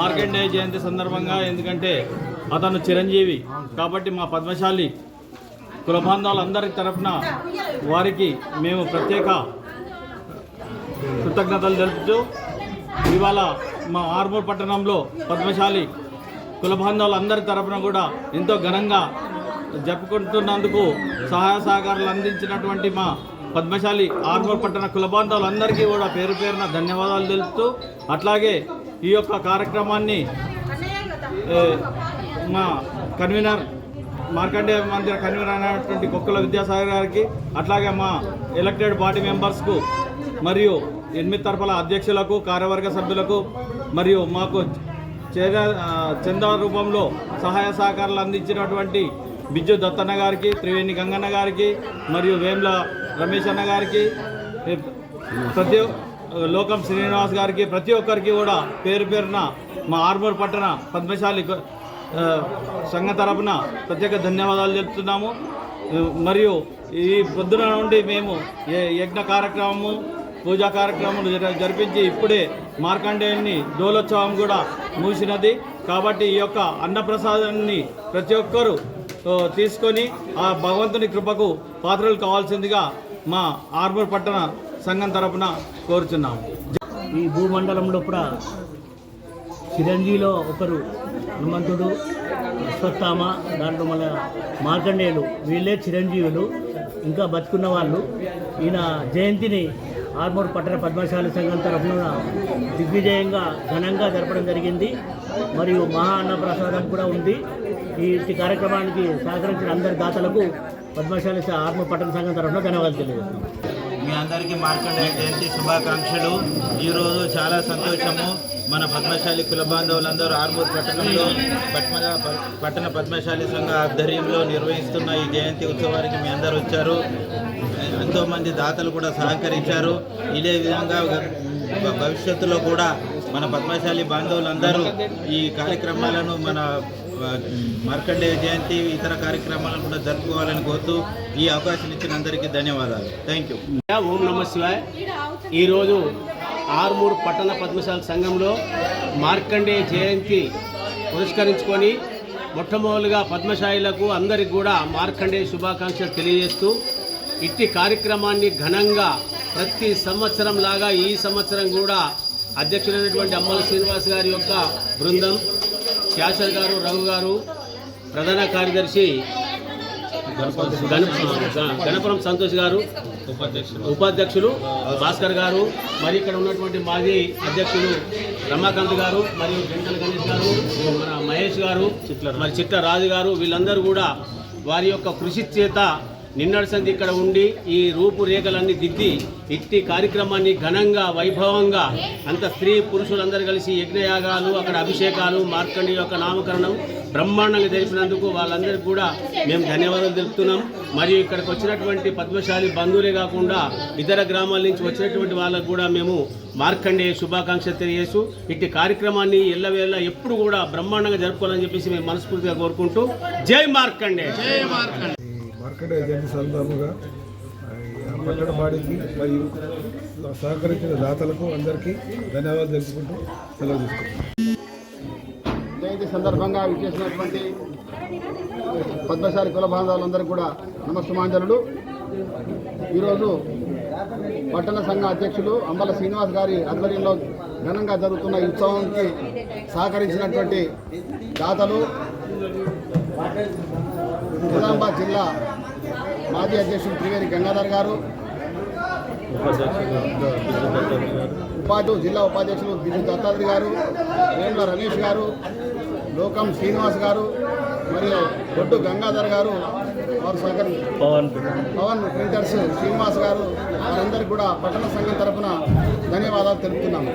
మార్కండేయ జయంతి సందర్భంగా ఎందుకంటే అతను చిరంజీవి కాబట్టి మా పద్మశాలి కుల తరఫున వారికి మేము ప్రత్యేక కృతజ్ఞతలు తెలుపుతూ ఇవాళ మా ఆర్మూర్ పట్టణంలో పద్మశాలి కుల తరఫున కూడా ఎంతో ఘనంగా జరుపుకుంటున్నందుకు సహాయ సహకారాలు అందించినటువంటి మా పద్మశాలి ఆర్మూర్ పట్టణ కులబాంధవులందరికీ కూడా పేరు పేరున ధన్యవాదాలు తెలుపుతూ అట్లాగే ఈ యొక్క కార్యక్రమాన్ని మా కన్వీనర్ మార్కండే మందిర కన్వీనర్ అయినటువంటి కుక్కల విద్యాసాగర్ గారికి అట్లాగే మా ఎలక్టెడ్ బాడీ మెంబర్స్కు మరియు ఎనిమిది తరఫుల అధ్యక్షులకు కార్యవర్గ సభ్యులకు మరియు మాకు చేద చందా రూపంలో సహాయ సహకారాలు అందించినటువంటి బిజ్జు దత్తన్న గారికి త్రివేణి గంగన్న గారికి మరియు వేమ్ల రమేష్ అన్న గారికి ప్రతి లోకం శ్రీనివాస్ గారికి ప్రతి ఒక్కరికి కూడా పేరు పేరున మా ఆర్మూర్ పట్టణ పద్మశాలి సంఘ తరపున ప్రత్యేక ధన్యవాదాలు చెప్తున్నాము మరియు ఈ పొద్దున నుండి మేము యజ్ఞ కార్యక్రమము పూజా కార్యక్రమాలు జరిపించి ఇప్పుడే మార్కండేయుని డోలోత్సవం కూడా మూసినది కాబట్టి ఈ యొక్క అన్నప్రసాదాన్ని ప్రతి ఒక్కరూ తీసుకొని ఆ భగవంతుని కృపకు పాత్రలు కావాల్సిందిగా మా ఆర్మూర్ పట్టణ సంఘం తరపున కోరుచున్నాము ఈ భూమండలంలో కూడా చిరంజీవిలో ఒకరు హనుమంతుడు అశ్వత్థామ దాంట్లో మన మార్కండేయులు. వీళ్ళే చిరంజీవులు. ఇంకా బతుకున్న వాళ్ళు. ఈయన జయంతిని ఆర్మూర్ పట్టణ పద్మశాల సంఘం తరఫున దిగ్విజయంగా ఘనంగా జరపడం జరిగింది. మరియు మహా అన్న ప్రసాదం కూడా ఉంది. ఈ కార్యక్రమానికి సహకరించిన అందరి దాతలకు పద్మశాలి స- పట్టణ సంఘం తరఫున ధన్యవాదాలు తెలియజేస్తున్నాం. మీ అందరికీ మార్కండే జయంతి శుభాకాంక్షలు. ఈరోజు చాలా సంతోషము. మన పద్మశాలి కుల బాంధవులందరూ ఆర్మూర్ పట్టణంలో పట్మల పట్టణ పద్మశాలి సంఘ ఆధ్వర్యంలో నిర్వహిస్తున్న ఈ జయంతి ఉత్సవానికి మీ అందరూ వచ్చారు. ఎంతోమంది దాతలు కూడా సహకరించారు. ఇదే విధంగా భవిష్యత్తులో కూడా మన పద్మశాలి బాంధవులందరూ ఈ కార్యక్రమాలను మన మార్కండే మార్కండేయ జయంతి ఇతర కార్యక్రమాలను కూడా జరుపుకోవాలని కోరుతూ ఈ అవకాశం ఇచ్చిన అందరికీ ధన్యవాదాలు. థ్యాంక్ యూ ఓం నమ శివాయ్. ఈరోజు ఆర్మూర్ పట్టణ పద్మశాల సంఘంలో మార్కండేయ జయంతి పురస్కరించుకొని మొట్టమొదలుగా పద్మశాయిలకు అందరికి కూడా మార్కండేయ శుభాకాంక్షలు తెలియజేస్తూ ఇట్టి కార్యక్రమాన్ని ఘనంగా ప్రతి సంవత్సరం లాగా ఈ సంవత్సరం కూడా అధ్యక్షులైనటువంటి అమ్మల శ్రీనివాస్ గారి యొక్క బృందం శాసర్ గారు రఘు గారు ప్రధాన కార్యదర్శి గణపురం సంతోష్ గారు ఉపాధ్యక్షులు భాస్కర్ గారు మరి ఇక్కడ ఉన్నటువంటి మాజీ అధ్యక్షులు రమాకాంత్ గారు మరియు వెంకట గణేష్ గారు మన మహేష్ గారు మరి చిట్ల రాజు గారు వీళ్ళందరూ కూడా వారి యొక్క కృషి చేత నిన్నటి సంది ఇక్కడ ఉండి ఈ రూపురేఖలన్నీ దిద్ది ఇట్టి కార్యక్రమాన్ని ఘనంగా వైభవంగా అంత స్త్రీ పురుషులందరూ కలిసి యజ్ఞయాగాలు అక్కడ అభిషేకాలు మార్కండి యొక్క నామకరణం బ్రహ్మాండంగా జరిపినందుకు వాళ్ళందరికీ కూడా మేము ధన్యవాదాలు తెలుపుతున్నాం. మరియు ఇక్కడికి వచ్చినటువంటి పద్మశాలి బంధువులే కాకుండా ఇతర గ్రామాల నుంచి వచ్చినటువంటి వాళ్ళకు కూడా మేము మార్కండే శుభాకాంక్షలు తెలియజేస్తూ ఇట్టి కార్యక్రమాన్ని ఎల్లవేళ ఎప్పుడు కూడా బ్రహ్మాండంగా జరుపుకోవాలని చెప్పేసి మేము మనస్ఫూర్తిగా కోరుకుంటూ జై మార్కండే జై మార్కండే జయంతి సందర్భంగా ఆ పట్టణ బాడీకి మరియు సహకరించిన దాతలకు అందరికీ ధన్యవాదాలు తెలుసుకుంటూ సెలవు తీసుకుంటాం జయంతి సందర్భంగా విచ్చేసినటువంటి పద్మశాలి కుల బాంధవులందరికీ కూడా నమస్సుమాంజలుడు ఈరోజు పట్టణ సంఘ అధ్యక్షులు అంబల శ్రీనివాస్ గారి ఆధ్వర్యంలో ఘనంగా జరుగుతున్న ఈ ఉత్సవానికి సహకరించినటువంటి దాతలు నిజామాబాద్ జిల్లా మాజీ అధ్యక్షులు త్రివేణి గంగాధర్ గారు ఉపాధ్యక్షులు జిల్లా ఉపాధ్యక్షులు బిజు దత్తాత్రి గారు వేముల రమేష్ గారు లోకం శ్రీనివాస్ గారు మరియు దొడ్డు గంగాధర్ గారు వారు సహకరి పవన్ ప్రింటర్స్ శ్రీనివాస్ గారు వారందరికీ కూడా పట్టణ సంఘం తరఫున ధన్యవాదాలు తెలుపుతున్నాము.